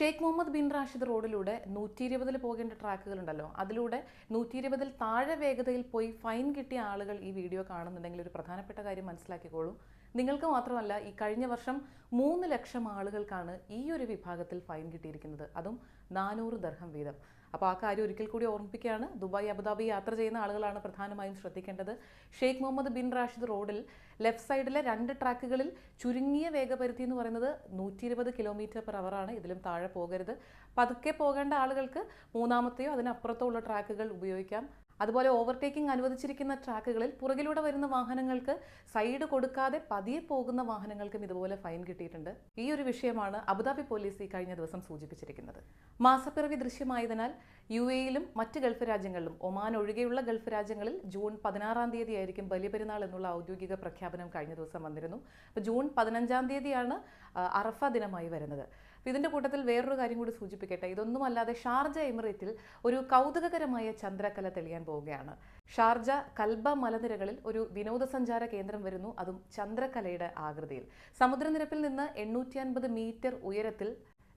Sheikh Mohammed bin Rashid റോഡിലൂടെ നൂറ്റി ഇരുപതിൽ പോകേണ്ട ട്രാക്കുകളുണ്ടല്ലോ. അതിലൂടെ നൂറ്റി ഇരുപതിൽ താഴെ വേഗതയിൽ പോയി ഫൈൻ കിട്ടിയ ആളുകൾ ഈ വീഡിയോ കാണുന്നുണ്ടെങ്കിൽ ഒരു പ്രധാനപ്പെട്ട കാര്യം മനസ്സിലാക്കിക്കോളൂ. നിങ്ങൾക്ക് മാത്രമല്ല ഈ കഴിഞ്ഞ വർഷം മൂന്ന് ലക്ഷം ആളുകൾക്കാണ് ഈ ഒരു വിഭാഗത്തിൽ ഫൈൻ കിട്ടിയിരിക്കുന്നത്. അതും നാനൂറ് ദർഹം വീതം. അപ്പോൾ ആ കാര്യം ഒരിക്കൽ കൂടി ഓർമ്മിപ്പിക്കുകയാണ്. ദുബായ് അബുദാബി യാത്ര ചെയ്യുന്ന ആളുകളാണ് പ്രധാനമായും ശ്രദ്ധിക്കേണ്ടത്. ഷെയ്ഖ് മുഹമ്മദ് ബിൻ റാഷിദ് റോഡിൽ ലെഫ്റ്റ് സൈഡിലെ രണ്ട് ട്രാക്കുകളിൽ ചുരുങ്ങിയ വേഗപരിധി എന്ന് പറയുന്നത് നൂറ്റി ഇരുപത് കിലോമീറ്റർ പെർ അവറാണ് ഇതിലും താഴെ പോകരുത്. പതുക്കെ പോകേണ്ട ആളുകൾക്ക് മൂന്നാമത്തെയോ അതിനപ്പുറത്തോ ഉള്ള ട്രാക്കുകൾ ഉപയോഗിക്കാം. അതുപോലെ ഓവർടേക്കിംഗ് അനുവദിച്ചിരിക്കുന്ന ട്രാക്കുകളിൽ പുറകിലൂടെ വരുന്ന വാഹനങ്ങൾക്ക് സൈഡ് കൊടുക്കാതെ പതിയെ പോകുന്ന വാഹനങ്ങൾക്കും ഇതുപോലെ ഫൈൻ കിട്ടിയിട്ടുണ്ട്. ഈ ഒരു വിഷയമാണ് അബുദാബി പോലീസ് ഈ കഴിഞ്ഞ ദിവസം സൂചിപ്പിച്ചിരിക്കുന്നത്. മാസപ്പിറവി ദൃശ്യമായതിനാൽ യു എയിലും മറ്റ് ഗൾഫ് രാജ്യങ്ങളിലും ഒമാൻ ഒഴികെയുള്ള ഗൾഫ് രാജ്യങ്ങളിൽ ജൂൺ പതിനാറാം തീയതി ആയിരിക്കും ബലിപെരുന്നാൾ എന്നുള്ള ഔദ്യോഗിക പ്രഖ്യാപനം കഴിഞ്ഞ ദിവസം വന്നിരുന്നു. അപ്പോൾ ജൂൺ പതിനഞ്ചാം തീയതിയാണ് അറഫ ദിനമായി വരുന്നത്. അപ്പോൾ ഇതിന്റെ കൂട്ടത്തിൽ വേറൊരു കാര്യം കൂടി സൂചിപ്പിക്കട്ടെ. ഇതൊന്നും അല്ലാതെ ഷാർജ എമിറേറ്റിൽ ഒരു കൗതുകകരമായ ചന്ദ്രകല തെളിയാൻ പോവുകയാണ്. ഷാർജ കൽബ മലനിരകളിൽ ഒരു വിനോദസഞ്ചാര കേന്ദ്രം വരുന്നു അതും ചന്ദ്രകലയുടെ ആകൃതിയിൽ. സമുദ്രനിരപ്പിൽ നിന്ന് എണ്ണൂറ്റി അൻപത് മീറ്റർ ഉയരത്തിൽ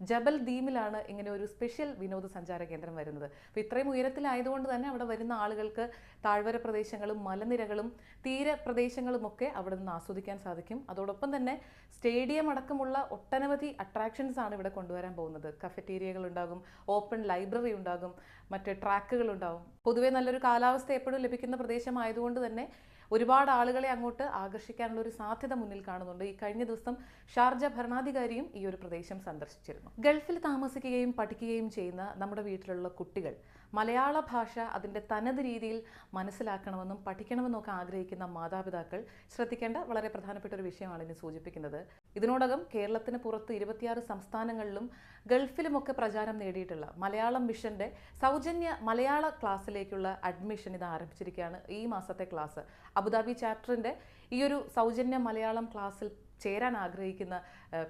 ജബൽ ദീമിലാണ് ഇങ്ങനെ ഒരു സ്പെഷ്യൽ വിനോദസഞ്ചാര കേന്ദ്രം വരുന്നത്. അപ്പോൾ ഇത്രയും ഉയരത്തിലായതുകൊണ്ട് തന്നെ അവിടെ വരുന്ന ആളുകൾക്ക് താഴ്വര പ്രദേശങ്ങളും മലനിരകളും തീരപ്രദേശങ്ങളുമൊക്കെ അവിടെ നിന്ന് ആസ്വദിക്കാൻ സാധിക്കും. അതോടൊപ്പം തന്നെ സ്റ്റേഡിയം അടക്കമുള്ള ഒട്ടനവധി അട്രാക്ഷൻസ് ആണ് ഇവിടെ കൊണ്ടുവരാൻ പോകുന്നത്. കഫറ്റീരിയകൾ ഉണ്ടാകും ഓപ്പൺ ലൈബ്രറി ഉണ്ടാകും മറ്റ് ട്രാക്കുകൾ ഉണ്ടാകും. പൊതുവേ നല്ലൊരു കാലാവസ്ഥ എപ്പോഴും ലഭിക്കുന്ന പ്രദേശമായതുകൊണ്ട് തന്നെ ഒരുപാട് ആളുകളെ അങ്ങോട്ട് ആകർഷിക്കാനുള്ള ഒരു സാധ്യത മുന്നിൽ കാണുന്നുണ്ട്. ഈ കഴിഞ്ഞ ദിവസം ഷാർജ ഭരണാധികാരിയും ഈ ഒരു പ്രദേശം സന്ദർശിച്ചിരുന്നു. ഗൾഫിൽ താമസിക്കുകയും പഠിക്കുകയും ചെയ്യുന്ന നമ്മുടെ വീട്ടിലുള്ള കുട്ടികൾ മലയാള ഭാഷ അതിന്റെ തനത് രീതിയിൽ മനസ്സിലാക്കണമെന്നും പഠിക്കണമെന്നും ഒക്കെ ആഗ്രഹിക്കുന്ന മാതാപിതാക്കൾ ശ്രദ്ധിക്കേണ്ട വളരെ പ്രധാനപ്പെട്ട ഒരു വിഷയമാണ് ഇനി സൂചിപ്പിക്കുന്നത്. ഇതിനോടകം കേരളത്തിന് പുറത്ത് ഇരുപത്തിയാറ് സംസ്ഥാനങ്ങളിലും ഗൾഫിലുമൊക്കെ പ്രചാരം നേടിയിട്ടുള്ള മലയാളം മിഷന്റെ സൗജന്യ മലയാള ക്ലാസ്സിലേക്കുള്ള അഡ്മിഷൻ ഇത് ആരംഭിച്ചിരിക്കുകയാണ് ഈ മാസത്തെ ക്ലാസ്. അബുദാബി ചാപ്റ്ററിന്റെ ഈ ഒരു സൗജന്യ മലയാളം ക്ലാസ്സിൽ ചേരാൻ ആഗ്രഹിക്കുന്ന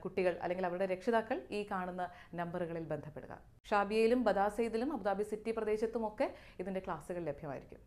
കുട്ടികൾ അല്ലെങ്കിൽ അവരുടെ രക്ഷിതാക്കൾ ഈ കാണുന്ന നമ്പറുകളിൽ ബന്ധപ്പെടുക. ഷാബിയയിലും ബദാസയിലും അബുദാബി സിറ്റി പ്രദേശത്തുമൊക്കെ ഇതിന്റെ ക്ലാസ്സുകൾ ലഭ്യമായിരിക്കും.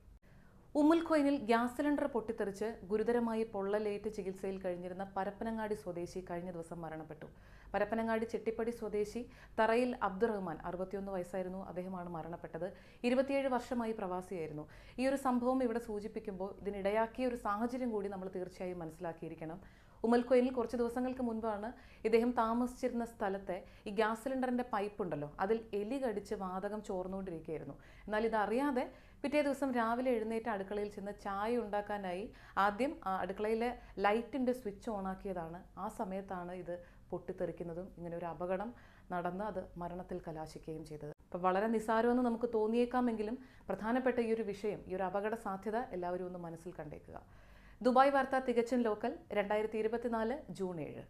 ഉമ്മുൽ ഖൊയ്നിൽ ഗ്യാസ് സിലിണ്ടർ പൊട്ടിത്തെറിച്ച് ഗുരുതരമായി പൊള്ളലേറ്റ് ചികിത്സയിൽ കഴിഞ്ഞിരുന്ന പരപ്പനങ്ങാടി സ്വദേശി കഴിഞ്ഞ ദിവസം മരണപ്പെട്ടു. പരപ്പനങ്ങാടി ചെട്ടിപ്പടി സ്വദേശി തറയിൽ അബ്ദുറഹ്മാൻ അറുപത്തിയൊന്ന് വയസ്സായിരുന്നു. അദ്ദേഹമാണ് മരണപ്പെട്ടത്. ഇരുപത്തിയേഴ് വർഷമായി പ്രവാസിയായിരുന്നു. ഈ ഒരു സംഭവം ഇവിടെ സൂചിപ്പിക്കുമ്പോൾ ഇതിനിടയാക്കിയ ഒരു സാഹചര്യം കൂടി നമ്മൾ തീർച്ചയായും മനസ്സിലാക്കിയിരിക്കണം. ഉമ്മൽക്കൊയിലിൽ കുറച്ച് ദിവസങ്ങൾക്ക് മുൻപാണ് ഇദ്ദേഹം താമസിച്ചിരുന്ന സ്ഥലത്തെ ഈ ഗ്യാസ് സിലിണ്ടറിന്റെ പൈപ്പ് ഉണ്ടല്ലോ അതിൽ എലി കടിച്ച് വാതകം ചോർന്നുകൊണ്ടിരിക്കുകയായിരുന്നു. എന്നാൽ ഇതറിയാതെ പിറ്റേ ദിവസം രാവിലെ എഴുന്നേറ്റ് അടുക്കളയിൽ ചെന്ന് ചായ ഉണ്ടാക്കാനായി ആദ്യം അടുക്കളയിലെ ലൈറ്റിന്റെ സ്വിച്ച് ഓണാക്കിയതാണ് ആ സമയത്താണ് ഇത് പൊട്ടിത്തെറിക്കുന്നതും ഇങ്ങനെ ഒരു അപകടം നടന്ന് അത് മരണത്തിൽ കലാശിക്കുകയും ചെയ്തത്. അപ്പോൾ വളരെ നിസ്സാരമെന്ന് നമുക്ക് തോന്നിയേക്കാമെങ്കിലും പ്രധാനപ്പെട്ട ഈ ഒരു വിഷയം ഈ ഒരു അപകട സാധ്യത എല്ലാവരും ഒന്ന് മനസ്സിൽ കണ്ടേക്കുക. ദുബായ് വാർത്ത തികച്ചും ലോക്കൽ രണ്ടായിരത്തി ഇരുപത്തിനാല് ജൂൺ ഏഴ്.